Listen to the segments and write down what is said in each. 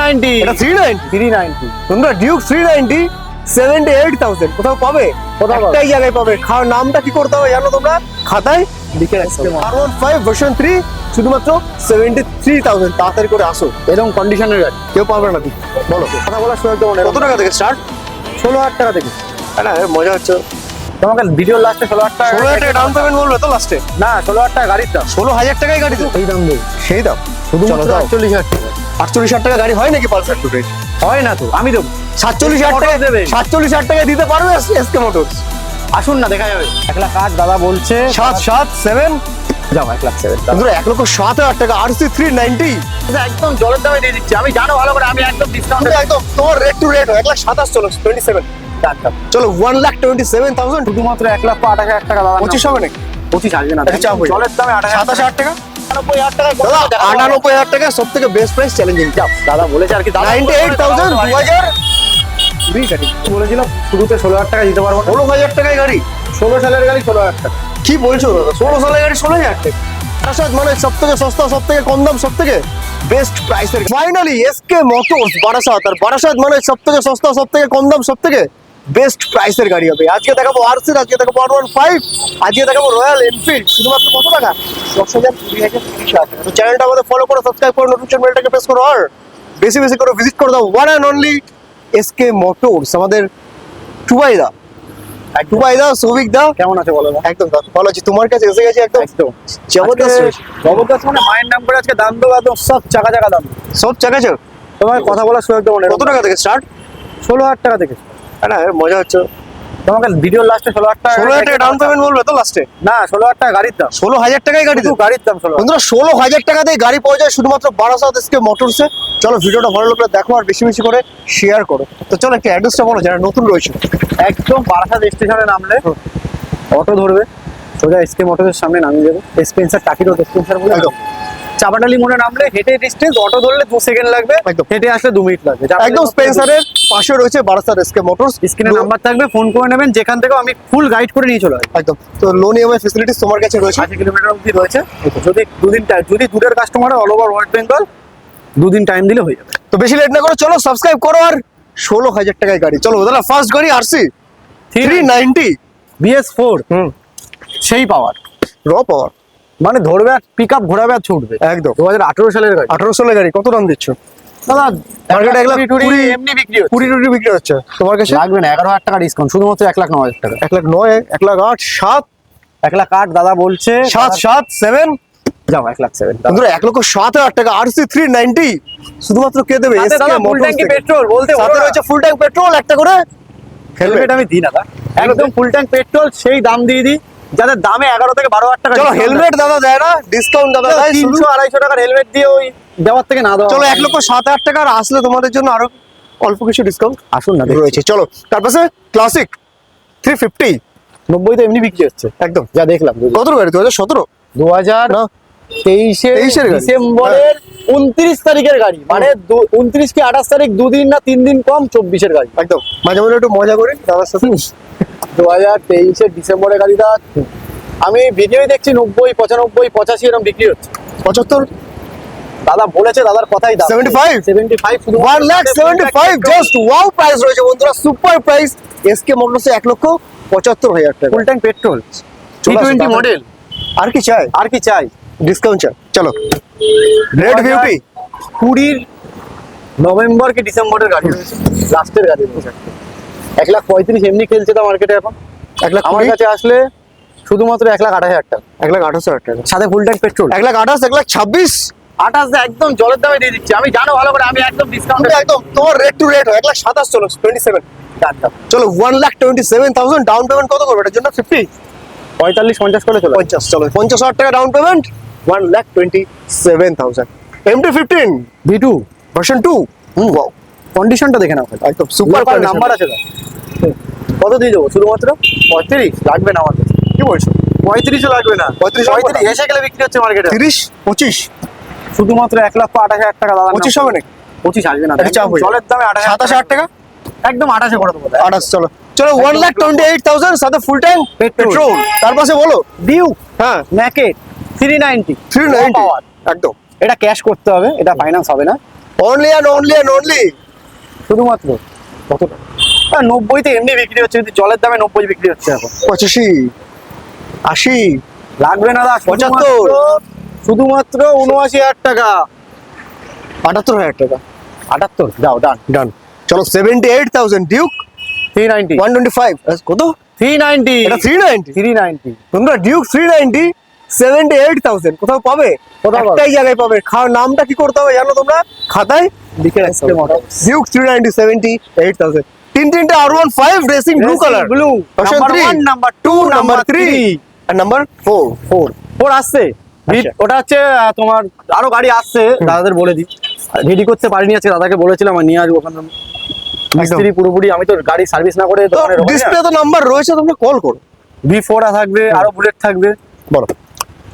Ninety এটা three ninety three ninety তোমরা Duke three ninety seventy eight thousand কোথাও পাবে? কোথাও একটাই জায়গায় পাবে। খাওয়ার নামটা কি করতে হবে জানো তোমরা? খাতায় লিখে রাখতে R one five version three শুধুমাত্র সেভেন্টি থ্রি থাউজেন্ড তাড়াতাড়ি করে আসো। এরকম কন্ডিশনের গাড়ি কেউ পারবে না বলো। কথা বলার সময় তো কত টাকা থেকে স্টার্ট ষোলো হাজার টাকা থেকে। না মজা হচ্ছে। তোমাকে ভিডিও লাস্টে ষোলো হাজার টাকা ষোলো হাজার টাকা ডাউন পেমেন্ট বলবে তো লাস্টে না ষোলো হাজার টাকা গাড়ির দাম। ষোলো হাজার টাকায় গাড়ি তো। এই দাম দেবে সেই দাম। শুধুমাত্র চলো দাও। আটচল্লিশ হাজার টাকা। আটচল্লিশ হাজার টাকা গাড়ি হয় নাকি পালসার টু হয় না তো আমি দেবো। সাতচল্লিশ হাজার টাকা দেবে। সাতচল্লিশ হাজার টাকা দিতে পারবে এসকে মোটরস আসুন না দেখা যাবে। এক লাখ আট দাদা বলছে। সাত সাত সেভেন যাও এক লাখ সেভেন বন্ধুরা এক লক্ষ সাত হাজার টাকা আর সি থ্রি নাইনটি একদম জলের দামে দিয়ে দিচ্ছি। আমি জানো ভালো করে আমি একদম ডিসকাউন্ট একদম তোমার রেট টু রেট এক লাখ সাতাশ চলো টোয়েন্টি সেভেন চলো one lakh twenty seven thousand শুধুমাত্র এক লাখ আঠাশ হাজার টাকা দাদা। পঁচিশ হবে নাকি? পঁচিশ আসবে না জলের দামে সাতাশ হাজার টাকা হাজার টাকা? আটানব্বই হাজার টাকা সব থেকে বেস্ট প্রাইস চ্যালেঞ্জিং চাপ দাদা বলেছে আর কি নাইনটি এইট থাউজেন্ড দু হাজার। বলেছিলাম শুরুতে ষোলো হাজার টাকা দিতে পারব ষোলো হাজার টাকায় গাড়ি? ষোলো সালের গাড়ি ষোলো হাজার টাকা। কি বলছো দাদা? ষোলো সালের গাড়ি ষোলো হাজার টাকা। বারাসাত মানে সব থেকে সস্তা সব থেকে কম দাম সব থেকে বেস্ট প্রাইসের ফাইনালি এসকে মোটরস বারাসাত আর বারাসাত মানে সব থেকে সস্তা সব থেকে কম দাম সব থেকে বেস্ট প্রাইসের গাড়ি হবে। আজকে দেখাবো আরসির আজকে দেখাবো ওয়ান ওয়ান ফাইভ আজকে দেখাবো রয়্যাল এনফিল্ড শুধুমাত্র কত টাকা? দশ হাজার কুড়ি হাজার তিরিশ হাজার। তো চ্যানেলটা আমাদের ফলো করে সাবস্ক্রাইব করে নোটিফিকেশন বেলটাকে প্রেস করো আর বেশি বেশি করে ভিজিট করে দাও। One and only SK Motors আমাদের টুবাইদা টুবাইদা সৌভিক দা কেমন আছে বলো? একদম ভালো আছি। তোমার কাছে এসে গেছি একদম? একদম। জবরদস্ত জবরদস্ত মানে মায়ের নাম করে আজকে দাম দেবো একদম সব চাকা চাকা দাম। সব চাকাছে তোমার কথা বলার তো মনে কত টাকা থেকে স্টার্ট ষোলো হাজার টাকা থেকে। না মজা হচ্ছে। তোমাকে ভিডিও লাস্টে ষোলো হাজার টাকা ষোলো হাজার টাকা ডাউন পেমেন্ট বলবে তো লাস্টে না ষোলো হাজার টাকা গাড়ির দাম। ষোলো হাজার টাকায় গাড়ি গাড়ির দাম ষোলো বন্ধুরা ষোলো হাজার টাকাতে গাড়ি পাওয়া যায় শুধুমাত্র বারাসাত এসকে মোটরসে চলো ভিডিওটা ভালো লাগলে দেখো আর বেশি বেশি করে শেয়ার করো। তো চলো একটা অ্যাড্রেসটা বলো যারা নতুন রয়েছে। একদম বারাসাত স্টেশনে নামলে অটো ধরবে। সোজা এসকে মোটরের সামনে নামিয়ে দেবে। স্পেন্সার টাকি রোড স্পেন্সার বলে একদম। চাপাটালি মোড়ে নামলে হেঁটে ডিস্টেন্স অটো ধরলে দু সেকেন্ড লাগবে একদম। হেঁটে আসলে দু মিনিট লাগবে। একদম স্পেন্সারের পাশে রয়েছে বারাসাত এসকে মোটরস স্ক্রিনে নাম্বার থাকবে ফোন করে নেবেন যেখান থেকে আমি ফুল গাইড করে নিয়ে চলে আসব। একদম। তো লোন ইএমআই ফেসিলিটিস তোমার কাছে রয়েছে? আশি কিলোমিটার অবধি রয়েছে। যদি দুদিন টাইম যদি দূরের customer all over West Bengal দুদিন টাইম দিলে হয়ে যাবে। তো বেশি লেট না করো চলো সাবস্ক্রাইব করো আর ষোলো হাজার টাকায় গাড়ি। চলো দাদা ফার্স্ট গাড়ি RC three ninety BS four hmm. সেই পাওয়ার র পাওয়ার মানে ধরবে আর পিক আপ ঘোরাবে আর ছুটবে। একদম। দু হাজার আঠেরো সালের গাড়ি। আঠারো সালের গাড়ি কত দাম দিচ্ছ? দাদা মার্কেটে এক লাখ কুড়ি টুড়ি এমনি বিক্রি হচ্ছে। কুড়ি টুড়ি বিক্রি হচ্ছে। তোমার কাছে? লাগবে না এগারো হাজার টাকা ডিসকাউন্ট শুধুমাত্র এক লাখ ন হাজার টাকা। এক লাখ নয় এক লাখ আট সাত? এক লাখ আট দাদা বলছে। সাত সাত সেভেন যাও এক লাখ সেভেন বন্ধুরা এক লক্ষ সাত হাজার টাকা আর সি থ্রি নাইনটি শুধুমাত্র কে দেবে? পেট্রোল বলতে সাথে রয়েছে ফুল ট্যাঙ্ক পেট্রোল একটা করে। হেলমেট আমি দিই না দাদা। একদম ফুল ট্যাঙ্ক পেট্রোল সেই দাম দিয়ে দিই। যাদের দামে এগারো থেকে বারো হাজার টাকা চলো হেলমেট দাদা দেয় না ডিসকাউন্ট দাদা দেয়। তিনশো আড়াইশো টাকার হেলমেট দিয়ে ওই দেওয়ার থেকে না দেওয়া চলো এক লক্ষ সাত হাজার টাকা আর আসলে তোমাদের জন্য আরও অল্প কিছু ডিসকাউন্ট আসুন না রয়েছে চলো। তারপরে ক্লাসিক থ্রি ফিফটি নব্বই তো এমনি বিক্রি হচ্ছে। একদম। যা দেখলাম। কত গাড়ি দু হাজার সতেরো? দু হাজার না। তেইশে 23 এর গাড়ি। হ্যাঁ। ডিসেম্বরের উনত্রিশ তারিখের গাড়ি। মানে উনত্রিশ কি আঠাশ তারিখ দুদিন না তিন দিন কম চব্বিশের গাড়ি। একদম। মাঝে মাঝে একটু মজা করি দাদার সাথে দু হাজার তেইশের ডিসেম্বরের গাড়িটা আমি ভিডিওই দেখছি নব্বই পঁচানব্বই পঁচাশি এরকম বিক্রি হচ্ছে। পঁচাত্তর? দাদা বলেছে দাদার কথাই দাম। 75? শুধু lakh seventy five just wow price রয়েছে বন্ধুরা সুপার প্রাইস এসকে মোটরসে এক লক্ষ পঁচাত্তর হাজার টাকা। Full tank petrol T twenty model আর কি চাই? আর কি চাই? ডিসকাউন্ট চাই চলো। রেড বিউটি কুড়ির নভেম্বর কি ডিসেম্বরের গাড়ি রয়েছে। লাস্টের গাড়ি রয়েছে। এক লাখ পঁয়ত্রিশ এমনি খেলছে তো মার্কেটে এখন। এক লাখ আমার কাছে আসলে শুধুমাত্র এক লাখ আঠাশ হাজার টাকা। এক লাখ আঠাশ হাজার টাকা। সাথে ফুল ট্যাঙ্ক পেট্রোল এক লাখ আঠাশ এক লাখ ছাব্বিশ? আঠাশ একদম জলের দামে দিয়ে দিচ্ছি। আমি জানো ভালো করে আমি একদম ডিসকাউন্ট একদম তোমার রেট টু রেট এক লাখ সাতাশ চলো টোয়েন্টি সেভেন চলো one lakh twenty seven thousand down payment কত করবে? এটার জন্য ফিফটি পঁয়তাল্লিশ পঞ্চাশ করে চলে পঞ্চাশ চলো পঞ্চাশ হাজার টাকা down payment one lakh twenty seven thousand MT fifteen V two version two wow কন্ডিশনটা দেখে নাও। একদম সুপার নাম্বার আছে কত দিয়ে দেবো? শুধুমাত্র পঁয়ত্রিশ? লাগবে না আমার কাছে। কি বলছো? পঁয়ত্রিশও লাগবে না। 35 লাগবে না? পঁয়ত্রিশ এসে গেলে বিক্রি হচ্ছে মার্কেটে তিরিশ পঁচিশ। শুধুমাত্র এক লক্ষ আঠাশ হাজার টাকা দাদা পঁচিশ হবে নাকি? পঁচিশ আসবে না। চাপ জলের দামে আঠাশ সাতাশ হাজার টাকা। একদম আঠাশে করে দেবো। আঠাশ চলো। চলো one lakh twenty eight thousand সাথে ফুল ট্যাঙ্ক পেট্রোল তার পাশে বলো। ডিউ হ্যাঁ। ম্যাকেট থ্রি নাইনটি। Three ninety. একদম। এটা ক্যাশ করতে হবে এটা ফাইন্যান্স হবে না। Only and only and only শুধুমাত্র। হ্যাঁ নব্বইতে এমনি বিক্রি হচ্ছে কিন্তু জলের দামে নব্বই বিক্রি হচ্ছে এখন পঁচাশি। আশি। লাগবে না দাস পঁচাত্তর। শুধুমাত্র উনআশি হাজার টাকা। আটাত্তর হাজার টাকা। আটাত্তর যাও ডান ডান চলো seventy eight thousand Duke three ninety. One twenty five কত? Three ninety. এটা থ্রি নাইনটি থ্রি নাইনটি। তোমরা Duke three ninety seventy eight thousand কোথাও পাবে? একটাই জায়গায় পাবে। খাওয়ার নামটা কি করতে হবে জানো তোমরা? খাতায় লিখে রাখতে হবে। Duke three ninety seventy eight thousand তিন তিনটে R one five racing blue colour blue number two number three আর নাম্বার ফোর ফোর ফোর আসছে। আচ্ছা। ওটা হচ্ছে তোমার আরও গাড়ি আসছে। দাদাদের বলে দিই। রেডি করতে পারিনি আজকে দাদাকে বলেছিলাম আর নিয়ে আসব ওখানে। মিস্ত্রি পুরোপুরি আমি তো গাড়ি সার্ভিস না করে ডিসপ্লে তো নাম্বার রয়েছে তোমরা কল করো। ভি ফোর থাকবে আরও বুলেট থাকবে। বলো।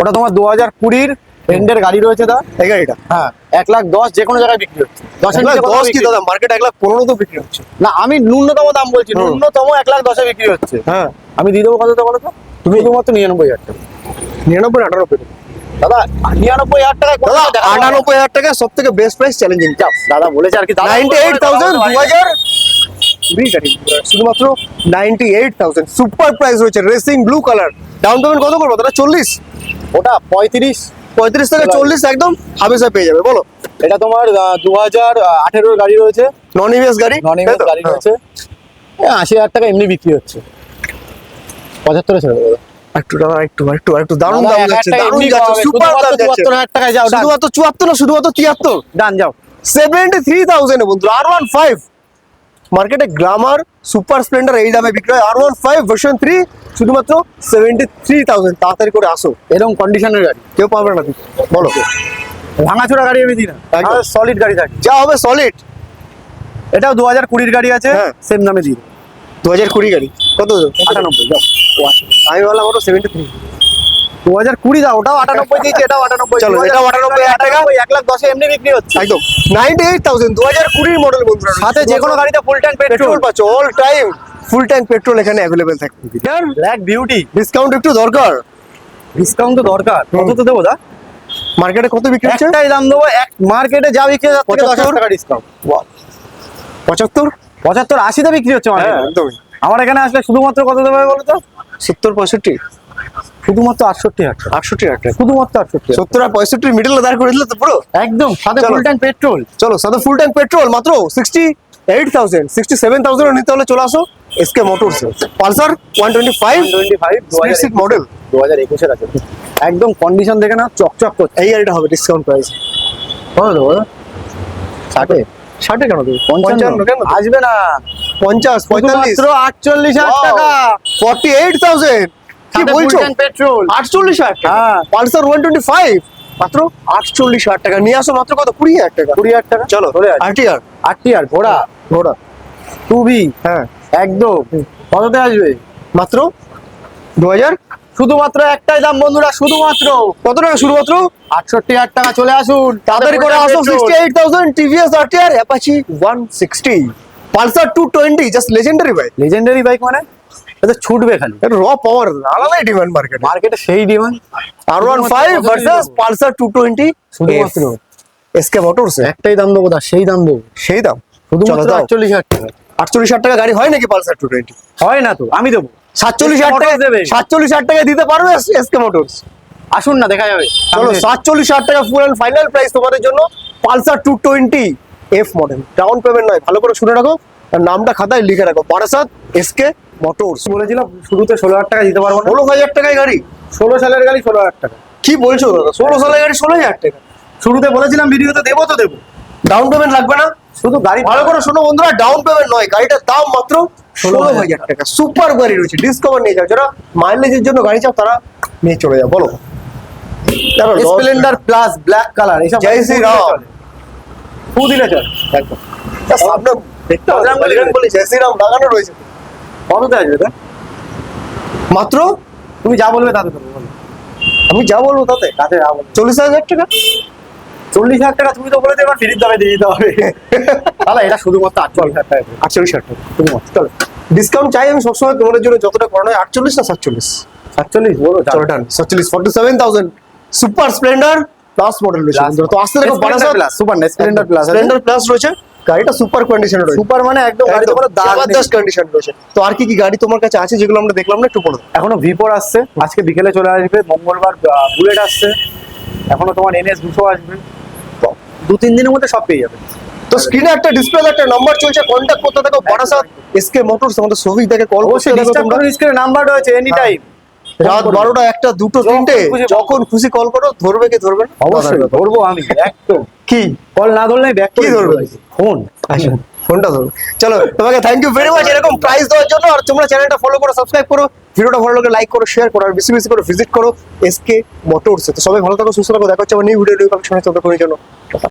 ওটা তোমার দু হাজার কুড়ির এন্ডের গাড়ি রয়েছে দা। এই গাড়িটা? হ্যাঁ এক লাখ দশ যে কোনো জায়গায় বিক্রি হচ্ছে। এক লাখ দশ কি দাদা? মার্কেট এক লাখ পনেরো তো বিক্রি হচ্ছে। না আমি ন্যূনতম দাম বলছি। ন্যূনতম এক লাখ দশে বিক্রি হচ্ছে। হ্যাঁ। আমি দিয়ে দেবো কত বলো তো? তুমি শুধুমাত্র নিরানব্বই হাজার টাকা। নিরানব্বই আটানব্বই দাদা নিরানব্বই হাজার কোথাও দাদা। আটানব্বই হাজার টাকা সব থেকে বেস্ট প্রাইস চ্যালেঞ্জিং দাদা বলেছে আর কি নাইনটি এইট থাউজেন্ড দু হাজার শুধুমাত্র ninety eight thousand super price রয়েছে racing blue colour down payment কত করব? দাদা চল্লিশ। ওটা পঁয়ত্রিশ। পঁয়ত্রিশ থেকে চল্লিশ একদম হামেশা পেয়ে যাবে বলো। এটা তোমার দু হাজার আঠেরোর গাড়ি রয়েছে। নন ইভিএস গাড়ি নন তো? গাড়ি রয়েছে। আশি হাজার টাকা এমনি বিক্রি হচ্ছে। পঁচাত্তরে ছেড়ে দেবো। হ্যাঁ। একটু দাদা একটু একটু একটু দারুণ দাম যাচ্ছে হাজার টাকা দারুণ যাচ্ছে সুপার দাম শুধুমাত্র যাচ্ছে। 74,000 টাকায় যাও। শুধুমাত্র না শুধুমাত্র তিয়াত্তর। ডান যাও। সেভেন্টি থ্রি থাউজেন্ড বন্ধু আর ওয়ান ফাইভ মার্কেটে গ্লামার সুপার স্প্লেন্ডার এই দামে বিক্রি হয়। R one five version three শুধুমাত্র সেভেন্টি থ্রি থাউজেন্ড তাড়াতাড়ি করে আসো। এরকম কন্ডিশনের গাড়ি। কেউ পাবে না। বলো। ভাঙাচোরা গাড়ি আমি দিই না। সলিড গাড়ি থাকে। যা হবে সলিড এটাও দু হাজার কুড়ির গাড়ি আছে হ্যাঁ। সেম দামে দিই দু হাজার কুড়ি গাড়ি। কত? আটানব্বই। যাও। আমি বললাম ওটা সেভেন্টি থ্রি দু হাজার কুড়ি দাও ওটাও আটানব্বই দিয়েছে এটাও আটানব্বই। চলো, এটাও 98 হাজার টাকা। এক লাখ দশে এমনি বিক্রি হচ্ছে। একদম। নাইনটি এইট থাউজেন্ড দু হাজার কুড়ির মডেল বন্ধুরা। সাথে যে কোনো গাড়িতে ফুল ট্যাঙ্ক পেট্রোল পাচ্ছ all time full tank petrol এখানে অ্যাভেলেবেল থাকে। ব্ল্যাক বিউটি ডিসকাউন্ট একটু দরকার। ডিসকাউন্ট তো দরকার। কত তো দেবো দা? মার্কেটে কত বিক্রি হচ্ছে? একটাই দাম দেবো এক মার্কেটে যা বিক্রি হচ্ছে থেকে দশ 75 টাকা ডিসকাউন্ট পঁচাত্তর? পঁচাত্তর? আশিতে বিক্রি হচ্ছে হ্যাঁ একদমই। আমার এখানে আসলে শুধুমাত্র কত দেবে বলো তো? সত্তর পঁয়ষট্টি। শুধুমাত্র আটষট্টি হাজার টাকা। আটষট্টি হাজার শুধুমাত্র আটষট্টি। সত্তর আর পঁয়ষট্টির মিডলে দাঁড় করে দিলে তো পুরো। একদম সাথে চলো। ফুল ট্যাঙ্ক পেট্রোল চলো সাথে ফুল ট্যাঙ্ক পেট্রোল মাত্র sixty eight thousand sixty seven thousand নিতে হলে চলে আসো SK Motors Pulsar one twenty five twenty five model দু হাজার একুশের আছে। একদম কন্ডিশন দেখে না চকচক করছে এই গাড়িটা হবে ডিসকাউন্ট প্রাইস কত দেবো ষাটে? ষাটে কেন দেবে? পঞ্চান্ন। কেন আসবে না। পঞ্চাশ পঁয়তাল্লিশ। আটচল্লিশ হাজার টাকা। ফর্টি এইট থাউজেন্ড কি বলছো? পেট্রোল আটচল্লিশ হাজার টাকা। হ্যাঁ। পালসার ওয়ান টোয়েন্টি ফাইভ মাত্র আটচল্লিশ হাজার টাকা। নিয়ে আসো মাত্র কত? কুড়ি হাজার টাকা। কুড়ি হাজার টাকা? চলো আসবে আরটিআর আটটি আর। ঘোড়া? ঘোড়া। টুবি হ্যাঁ। একদম। কততে আসবে? মাত্র দু হাজার শুধুমাত্র একটাই দাম বন্ধুরা শুধুমাত্র। কত টাকা শুধুমাত্র? আটষট্টি হাজার টাকা চলে আসুন। তাড়াতাড়ি করে আসো sixty eight thousand TVS RTR Apache one sixty Pulsar two twenty just legendary bike legendary bike মানে? এটা ছুটবে খালি। এটা র পাওয়ার আলাদাই ডিমান্ড মার্কেট মার্কেটে সেই demand R one five versus Pulsar two twenty শুধুমাত্র এসকে মোটরস একটাই দাম দেবো সেই দাম দেবো। সেই দাম। শুধুমাত্র। আটচল্লিশ হাজার টাকা। আটচল্লিশ হাজার টাকা গাড়ি হয় নাকি পালসার টু টোয়েন্টি হয় না তো আমি দেবো। সাতচল্লিশ হাজার টাকা দেবে। সাতচল্লিশ হাজার টাকা দিতে পারবে এসকে মোটরস আসুন না দেখা যাবে। চলো সাতচল্লিশ হাজার টাকা ফুল অ্যান্ড ফাইনাল প্রাইস তোমাদের জন্য Pulsar two twenty F model down payment নয় ভালো করে শুনে রাখো। আর নামটা খাতায় লিখে রাখো। বারাসাত এসকে মোটরস বলেছিলাম শুরুতে ষোলো হাজার টাকা দিতে পারব না। ষোলো হাজার টাকায় গাড়ি? ষোলো সালের গাড়ি ষোলো হাজার টাকা। কি বলছো দাদা? ষোলো সালের গাড়ি ষোলো হাজার টাকা। শুরুতে বলেছিলাম ভিডিওতে দেবো তো দেবো। ডাউন পেমেন্ট লাগবে না? শুধু গাড়ি ভালো করে শোনো বন্ধুরা ডাউন পেমেন্ট নয় গাড়িটার দাম মাত্র ষোলো হাজার টাকা। সুপার গাড়ি রয়েছে ডিসকভার নিয়ে যাও। যারা মাইলেজের জন্য গাড়ি চাও তারা নিয়ে চলে যাও বলো। স্প্লেন্ডার প্লাস ব্ল্যাক কালার এইসব জয় শ্রী রাম। ফু দিলে চল। একদম। সামনে দেখতে জয় শ্রীরাম লাগানো রয়েছে। কততে আসবে এটা মাত্র? তুমি যা বলবে তাতে দেবো বলো। আমি যা বলব তাতে তাতে যা বলবে। চল্লিশ হাজার টাকা? চল্লিশ হাজার টাকা তুমি তো বলে দেবে ফ্রির দামে দিয়ে দিতে হবে। তাহলে এটা শুধুমাত্র আটচল্লিশ হাজার টাকা। আটচল্লিশ হাজার টাকা। শুধুমাত্র। চলো। ডিসকাউন্ট চাই আমি সবসময় তোমাদের জন্য যতটা করানো হয় আটচল্লিশ না সাতচল্লিশ? সাতচল্লিশ বলো চলো। ডান সাতচল্লিশ forty seven thousand Super Splendor plus model রয়েছে তো আসতে দেখো সুপার না স্প্লেন্ডার প্লাস স্প্লেন্ডার প্লাস রয়েছে। গাড়িটা সুপার কন্ডিশনে রয়েছে। সুপার মানে একদম দাগ নেই। জবরদস্ত কন্ডিশন রয়েছে। তো আর কি কি গাড়ি তোমার কাছে আছে যেগুলো আমরা দেখলাম না একটু বলো। এখনও ভিপোর আসছে। আজকে বিকেলে চলে আসবে। মঙ্গলবার বুলেট আসছে। এখনও তোমার এনএস দুশো আসবে। দু তিন দিনের মধ্যে সব পেয়ে যাবে। তো স্ক্রিনে একটা ডিসপ্লে একটা নাম্বার চলছে। কন্ট্যাক্ট করতে থাকো। বারাসাত এসকে মোটরস আমাদের সৌভিক দেখে কল করতে অবশ্যই থাকো ডিস্টার্ব তোমরা। করে। স্ক্রিনে নাম্বার রয়েছে এনি টাইম রাত বারোটা একটা দুটো তিনটে যখন খুশি কল করো ধরবে কি ধরবে? অবশ্যই ধরবো আমি একদম। কি? কল না ধরলে ব্যাক কি ধরবে? ফোন আচ্ছা ফোনটা ধরো চলো তোমাকে থ্যাংক ইউ ভেরি মাচ এরকম প্রাইস দেওয়ার জন্য আর তোমরা চ্যানেলটা ফলো করো সাবস্ক্রাইব করো ভিডিওটা ভালো লাগলে লাইক করো শেয়ার করো আর বেশি বেশি করে ভিজিট করো এসকে মোটরস তো সবাই ভালো থাকো সুস্থ থাকো দেখা হচ্ছে আমার নিউ ভিডিও নিউ কালেকশনের জন্য।